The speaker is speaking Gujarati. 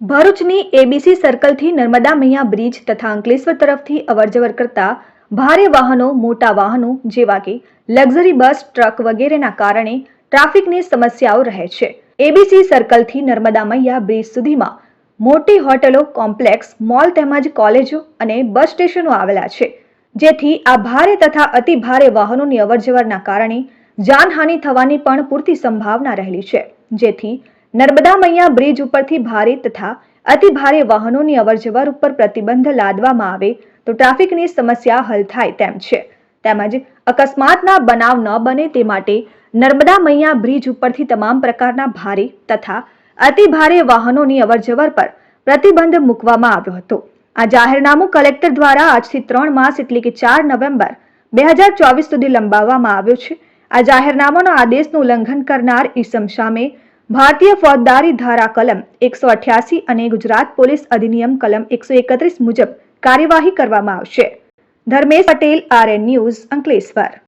ભરૂચની એબીસી સર્કલથી નર્મદા મૈયા બ્રિજ તથા અંકલેશ્વર તરફથી અવરજવર કરતા ભારે વાહનો, મોટા વાહનો જેવા કે લક્ઝરી બસ ટ્રક વગેરેના કારણે ટ્રાફિકની સમસ્યાઓ રહે છે. એબીસી સર્કલથી નર્મદા મૈયા બ્રિજ સુધીમાં મોટી હોટલો કોમ્પ્લેક્સ મોલ તેમજ કોલેજો અને બસ સ્ટેશનો આવેલા છે. જેથી આ ભારે તથા અતિ ભારે વાહનોની અવરજવરના કારણે જાનહાનિ થવાની પણ પૂરતી સંભાવના રહેલી છે. જેથી નર્મદા મૈયા બ્રિજ ઉપરથી ભારે તથા અતિ ભારે વાહનોની અવરજવર ઉપર પ્રતિબંધ લાદવામાં આવે તો ટ્રાફિકની સમસ્યા હલ થાય તેમ છે. તેમજ અકસ્માતના બનાવ ન બને તે માટે નર્મદા મૈયા બ્રિજ ઉપરથી તમામ પ્રકારના ભારે તથા અતિ ભારે વાહનોની અવરજવર પર પ્રતિબંધ મૂકવામાં આવ્યો હતો. આ જાહેરનામું કલેક્ટર દ્વારા આજથી ત્રણ માસ એટલે કે ચાર નવેમ્બર બે હજાર ચોવીસ સુધી લંબાવવામાં આવ્યો છે. આ જાહેરનામાનો આદેશનું ઉલ્લંઘન કરનાર ઈસમ સામે ભારતીય ફોજદારી ધારા કલમ એકસો અઠ્યાસી અને ગુજરાત પોલીસ અધિનિયમ કલમ એકસો એકત્રીસ મુજબ કાર્યવાહી કરવામાં આવશે. Dharmesh Patel, RN news Ankleshwar.